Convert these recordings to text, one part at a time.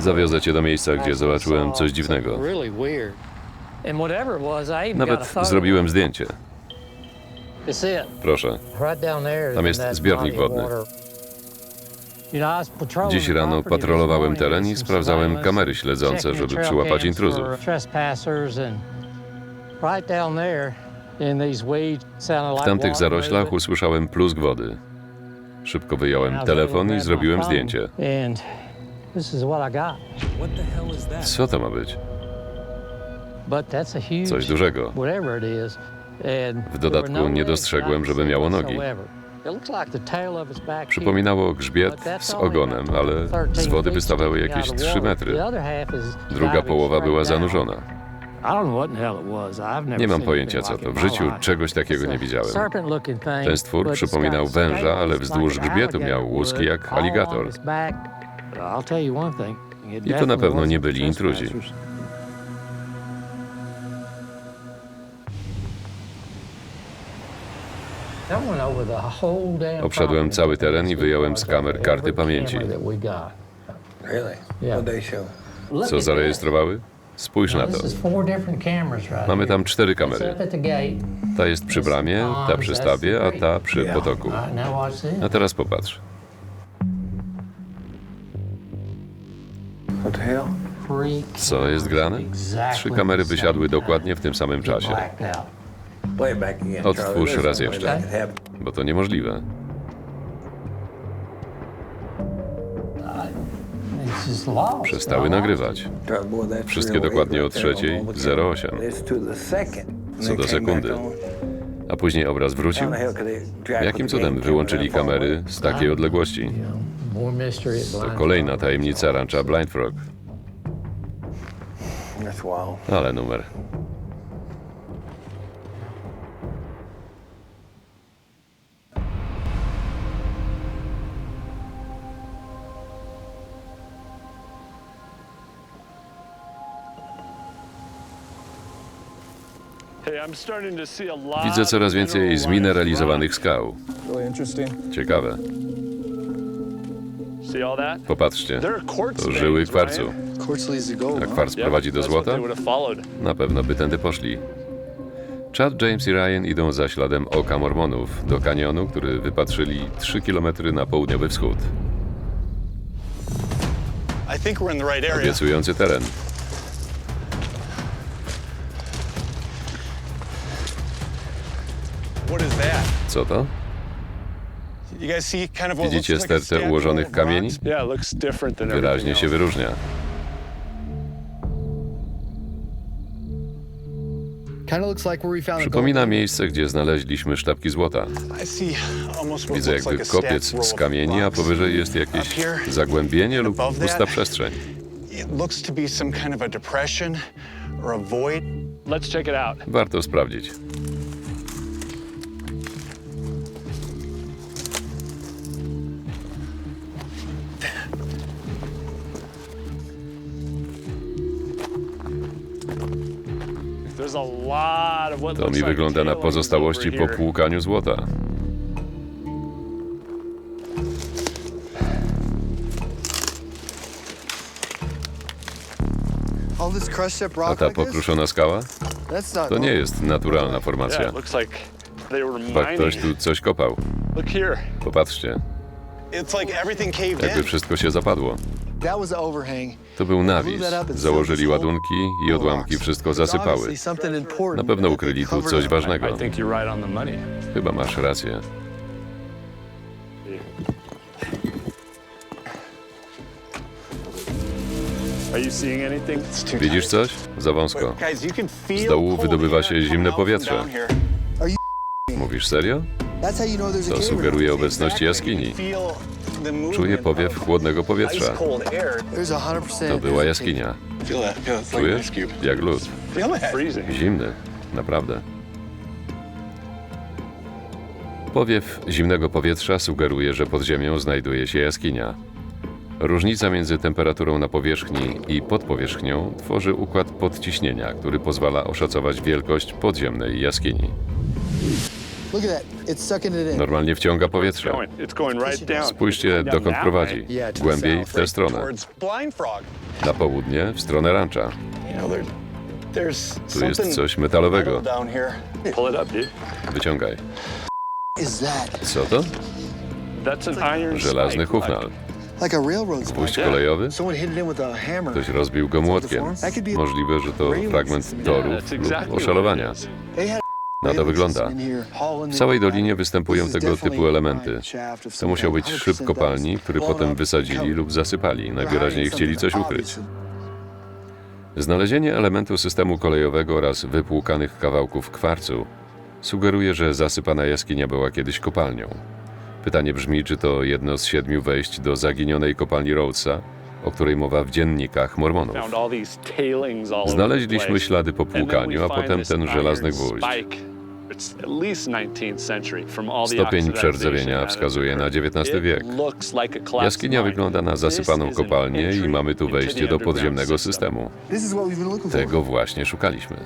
Zawiozę cię do miejsca, gdzie zobaczyłem coś dziwnego. Nawet zrobiłem zdjęcie. Proszę. Tam jest zbiornik wodny. Dziś rano patrolowałem teren i sprawdzałem kamery śledzące, żeby przyłapać intruzów. W tamtych zaroślach usłyszałem plusk wody. Szybko wyjąłem telefon i zrobiłem zdjęcie. Co to ma być? Coś dużego. W dodatku nie dostrzegłem, żeby miało nogi. Przypominało grzbiet z ogonem, ale z wody wystawały jakieś 3 metry. Druga połowa była zanurzona. Nie mam pojęcia co to. W życiu czegoś takiego nie widziałem. Ten stwór przypominał węża, ale wzdłuż grzbietu miał łuski jak aligator. I to na pewno nie byli intruzi. Obszedłem cały teren i wyjąłem z kamer karty pamięci. Co zarejestrowały? Spójrz na to. Mamy tam cztery kamery. Ta jest przy bramie, ta przy stawie, a ta przy potoku. A teraz popatrz. Co jest grane? Trzy kamery wysiadły dokładnie w tym samym czasie. Otwórz raz jeszcze. Bo to niemożliwe. Przestały nagrywać. Wszystkie dokładnie o trzeciej 08. Co do sekundy. A później obraz wrócił? Jakim cudem wyłączyli kamery z takiej odległości? To kolejna tajemnica rancza Blind Frog. Ale numer. Widzę coraz więcej zmineralizowanych skał. Ciekawe. Popatrzcie. To żyły kwarcu. A kwarc prowadzi do złota? Na pewno by tędy poszli. Chad, James i Ryan idą za śladem oka Mormonów do kanionu, który wypatrzyli 3 km na południowy wschód. Obiecujący teren. Co to? Widzicie stertę ułożonych kamieni? Wyraźnie się wyróżnia. Przypomina miejsce, gdzie znaleźliśmy sztabki złota. Widzę jakby kopiec z kamieni, a powyżej jest jakieś zagłębienie lub pusta przestrzeń. Warto sprawdzić. To looks mi like wygląda na pozostałości po płukaniu złota. A ta pokruszona skała? To nie jest naturalna formacja. it looks like they were Chyba ktoś mining. tu coś kopał. Popatrzcie, jakby wszystko się zapadło. To był nawis. Założyli ładunki i odłamki wszystko zasypały. Na pewno ukryli tu coś ważnego. Chyba masz rację. Widzisz coś? Za wąsko. Z dołu wydobywa się zimne powietrze. Mówisz serio? To sugeruje obecność jaskini. Czuję powiew chłodnego powietrza. To była jaskinia. Czujesz? Jak lód. Zimny. Naprawdę. Powiew zimnego powietrza sugeruje, że pod ziemią znajduje się jaskinia. Różnica między temperaturą na powierzchni i pod powierzchnią tworzy układ podciśnienia, który pozwala oszacować wielkość podziemnej jaskini. Look at that. It's sucking it in. Normalnie wciąga It's powietrze. Spójrzcie, dokąd prowadzi. Głębiej south, w tę stronę. Towards Blind Frog. Na południe, w stronę rancha. Tu jest coś metalowego. Wyciągaj. Co to? Żelazny hufnal. Gwóźdź kolejowy? Ktoś rozbił go młotkiem. Możliwe, że to fragment torów lub oszalowania. Na to wygląda. W całej dolinie występują tego typu elementy. To musiał być szyb 100% kopalni, który potem wysadzili lub zasypali. Najwyraźniej chcieli coś ukryć. Znalezienie elementu systemu kolejowego oraz wypłukanych kawałków kwarcu sugeruje, że zasypana jaskinia była kiedyś kopalnią. Pytanie brzmi, czy to jedno z siedmiu wejść do zaginionej kopalni Rhodesa, o której mowa w dziennikach Mormonów. Znaleźliśmy ślady po płukaniu, a potem ten żelazny gwóźdź. Spike. It's at least 19th century from all the Stopień przerdzewienia wskazuje na. XIX wiek. It looks like a collapsed Jaskinia wygląda na zasypaną kopalnię i mamy tu wejście do podziemnego system. systemu. This is what we've been looking for. Tego właśnie szukaliśmy.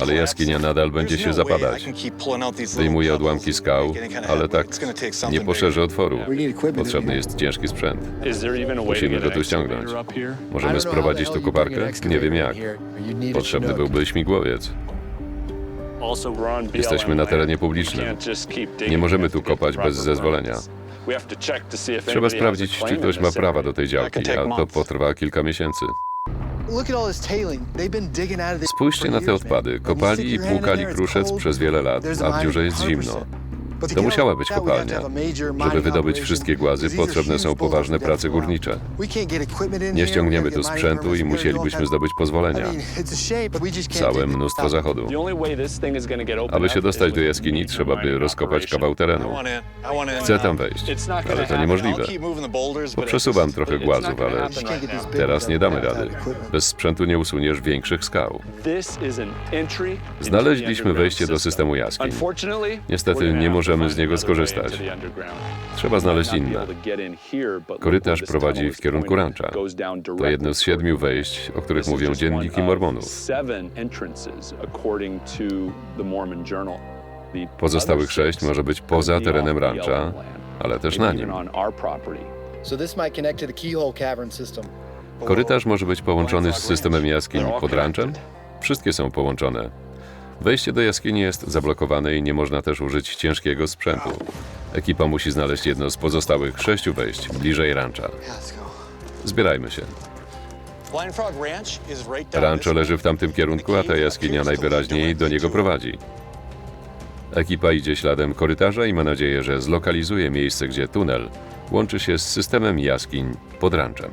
Ale jaskinia nadal będzie się no zapadać. Pebbles odłamki skał, ale tak nie poszerzy otworu. Potrzebny jest ciężki sprzęt. Musimy go tu ściągnąć. Możemy sprowadzić tu koparkę? Nie wiem jak. Potrzebny byłby śmigłowiec. Jesteśmy na terenie publicznym. Nie możemy tu kopać bez zezwolenia. Trzeba sprawdzić, czy ktoś ma prawa do tej działki, a to potrwa kilka miesięcy. Spójrzcie na te odpady. Kopali i płukali kruszec przez wiele lat, a w dziurze jest 100%. zimno. To musiała być kopalnia. Żeby wydobyć wszystkie głazy, potrzebne są poważne prace górnicze. Nie ściągniemy tu sprzętu i musielibyśmy zdobyć pozwolenia. Całe mnóstwo zachodu. Aby się dostać do jaskini, trzeba by rozkopać kawał terenu. Chcę tam wejść, ale to niemożliwe. I'll keep moving the boulders, but Przesuwam it's- trochę głazów, ale teraz nie damy rady. Bez sprzętu nie usuniesz większych skał. Znaleźliśmy wejście do system. systemu jaskiń. Niestety nie to możemy z niego skorzystać. Trzeba znaleźć inne. Korytarz prowadzi w kierunku down To jedno z siedmiu wejść, o których mówią dzienniki Mormonów. Pozostałych sześć może być poza terenem land, ale też na nim. Korytarz może być połączony z systemem jaskiń pod ranczem? Wszystkie są połączone. Wejście do jaskini jest zablokowane i nie można też użyć ciężkiego sprzętu. Ekipa musi znaleźć jedno z pozostałych sześciu wejść bliżej rancha. Zbierajmy się. Rancho leży w tamtym kierunku, a ta jaskinia najwyraźniej do niego prowadzi. Ekipa idzie śladem korytarza i ma nadzieję, że zlokalizuje miejsce, gdzie tunel łączy się z systemem jaskiń pod ranczem.